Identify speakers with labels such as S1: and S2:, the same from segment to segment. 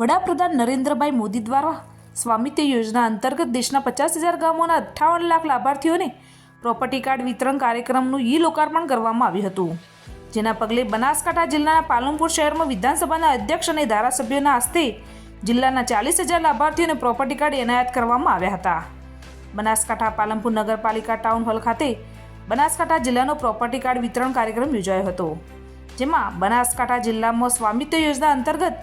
S1: વડાપ્રધાન નરેન્દ્રભાઈ મોદી દ્વારા સ્વામિત્વ યોજના અંતર્ગત દેશના પચાસ હજાર ગામોના અઠ્ઠાવન લાખ લાભાર્થીઓને પ્રોપર્ટી કાર્ડ વિતરણ કાર્યક્રમનું ઈ લોકાર્પણ કરવામાં આવ્યું હતું. જેના પગલે બનાસકાંઠા જિલ્લાના પાલનપુર શહેરમાં વિધાનસભાના અધ્યક્ષ અને ધારાસભ્યોના હસ્તે જિલ્લાના ચાલીસ હજાર લાભાર્થીઓને પ્રોપર્ટી કાર્ડ એનાયત કરવામાં આવ્યા હતા. બનાસકાંઠા પાલનપુર નગરપાલિકા ટાઉન હોલ ખાતે બનાસકાંઠા જિલ્લાનો પ્રોપર્ટી કાર્ડ વિતરણ કાર્યક્રમ યોજાયો હતો. જેમાં બનાસકાંઠા જિલ્લામાં સ્વામિત્વ યોજના અંતર્ગત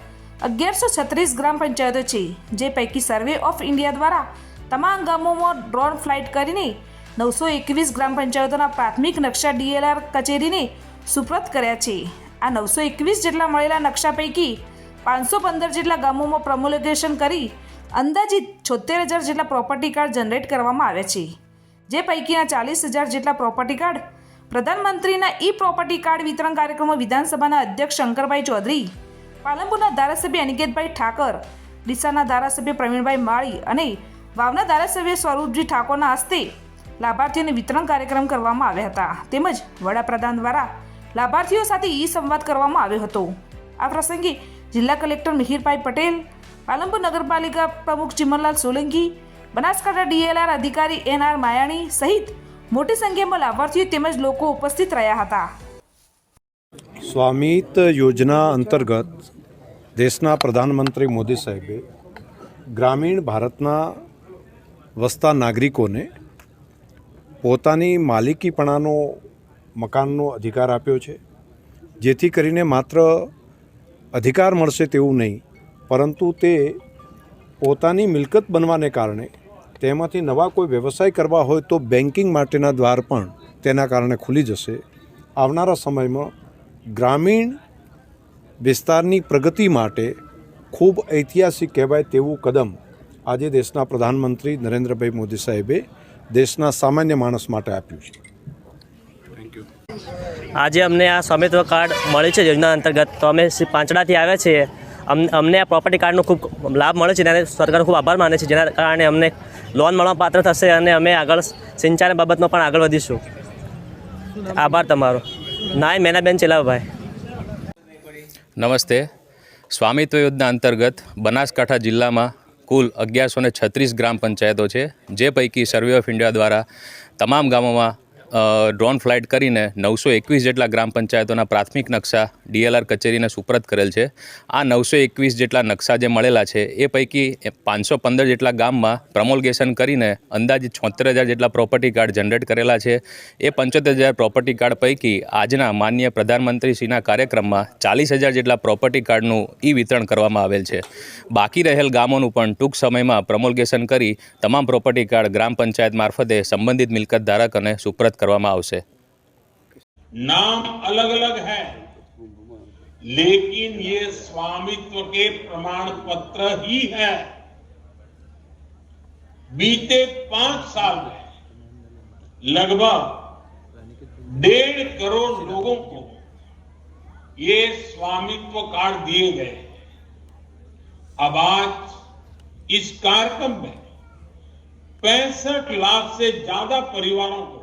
S1: અગિયારસો છત્રીસ ગ્રામ પંચાયતો છે, જે પૈકી સર્વે ઓફ ઇન્ડિયા દ્વારા તમામ ગામોમાં ડ્રોન ફ્લાઇટ કરીને નવસો એકવીસ ગ્રામ પંચાયતોના પ્રાથમિક નકશા ડીએલઆર કચેરીને સુપ્રત કર્યા છે. આ નવસો એકવીસ જેટલા મળેલા નકશા પૈકી પાંચસો પંદર જેટલા ગામોમાં પ્રમોલિગેશન કરી અંદાજિત છોતેર હજાર જેટલા પ્રોપર્ટી કાર્ડ જનરેટ કરવામાં આવ્યા છે. જે પૈકીના ચાલીસ હજાર જેટલા પ્રોપર્ટી કાર્ડ પ્રધાનમંત્રીના ઈ પ્રોપર્ટી કાર્ડ વિતરણ કાર્યક્રમમાં વિધાનસભાના અધ્યક્ષ શંકરભાઈ ચૌધરી પાલનપુરના ધારાસભ્ય અનિકેતભાઈ ઠાકર, ડીસાના ધારાસભ્ય પ્રવીણભાઈ માળી અને વાવના ધારાસભ્ય સ્વરૂપજી ઠાકોરના હસ્તે લાભાર્થીઓને વિતરણ કાર્યક્રમ કરવામાં આવ્યા હતા. તેમજ વડાપ્રધાન દ્વારા લાભાર્થીઓ સાથે ઈ સંવાદ કરવામાં આવ્યો હતો. આ પ્રસંગે જિલ્લા કલેક્ટર મિહિરભાઈ પટેલ, પાલનપુર નગરપાલિકા પ્રમુખ ચિમનલાલ સોલંકી, બનાસકાંઠા ડીએલઆર અધિકારી એન આર માયાણી સહિત મોટી સંખ્યામાં લાભાર્થીઓ તેમજ લોકો ઉપસ્થિત રહ્યા હતા.
S2: સ્વામિત યોજના અંતર્ગત દેશના પ્રધાનમંત્રી મોદી સાહેબે ગ્રામીણ ભારતના વસતા નાગરિકોને પોતાની માલિકીપણાનો મકાનનો અધિકાર આપ્યો છે. જેથી કરીને માત્ર અધિકાર મળશે તેવું નહીં, પરંતુ તે પોતાની મિલકત બનવાને કારણે તેમાંથી નવા કોઈ વ્યવસાય કરવા હોય તો બેન્કિંગ માટેના દ્વાર પણ તેના કારણે ખુલી જશે. આવનારા સમયમાં ગ્રામીણ વિસ્તારની પ્રગતિ માટે ખૂબ ઐતિહાસિક કહેવાય તેવું કદમ આજે દેશના પ્રધાનમંત્રી નરેન્દ્રભાઈ મોદી સાહેબે દેશના સામાન્ય માણસ માટે આપ્યું છે.
S3: આજે અમને આ સ્વામિત્વ કાર્ડ મળે છે યોજના અંતર્ગત. તો અમે પાંચડાથી આવ્યા છીએ. અમને અમને આ પ્રોપર્ટી કાર્ડનો ખૂબ લાભ મળે છે. અને સરકાર ખૂબ આભાર માને છે જેના કારણે અમને લોન મળવા પાત્ર થશે અને અમે આગળ સિંચાઈ બાબતમાં પણ આગળ વધીશું. આભાર તમારો. નાય મેનાબેન ચેલાભાઈ
S4: નમસ્તે. સ્વામિત્વ યોજના અંતર્ગત બનાસકાંઠા જિલ્લામાં કુલ અગિયારસો છત્રીસ ગ્રામ પંચાયતો છે, જે પૈકી સર્વે ઓફ ઇન્ડિયા દ્વારા તમામ ગામોમાં ડ્રોન ફ્લાઇટ કરીને નવસો એકવીસ જેટલા ગ્રામ પંચાયતોના પ્રાથમિક નકશા ડીએલઆર કચેરીને સુપ્રત કરેલ છે. આ નવસો એકવીસ જેટલા નકશા જે મળેલા છે, એ પૈકી પાંચસો પંદર જેટલા ગામમાં પ્રમોલગેશન કરીને અંદાજિત છોતેર હજાર જેટલા પ્રોપર્ટી કાર્ડ જનરેટ કરેલા છે. એ પંચોતેર હજાર પ્રોપર્ટી કાર્ડ પૈકી આજના માન્ય પ્રધાનમંત્રીશ્રીના કાર્યક્રમમાં ચાલીસ હજાર જેટલા પ્રોપર્ટી કાર્ડનું ઈ વિતરણ કરવામાં આવેલ છે. બાકી રહેલ ગામોનું પણ ટૂંક સમયમાં પ્રમોલગેશન કરી તમામ પ્રોપર્ટી કાર્ડ ગ્રામ પંચાયત મારફતે સંબંધિત મિલકત ધારક અને સુપ્રત કરવામાં આવશે
S5: नाम अलग अलग है लेकिन ये स्वामित्व के प्रमाण पत्र ही है बीते पांच साल में लगभग डेढ़ करोड़ लोगों को ये स्वामित्व कार्ड दिए गए हैं। अब आज इस कार्यक्रम में पैंसठ लाख से ज्यादा परिवारों को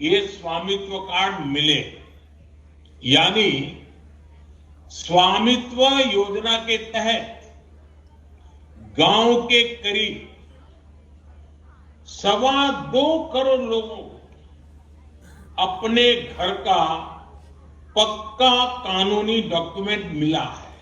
S5: ये स्वामित्व कार्ड मिले। यानी स्वामित्व योजना के तहत गाँव के करीब सवा दो करोड़ लोगों अपने घर का पक्का कानूनी डॉक्यूमेंट मिला है।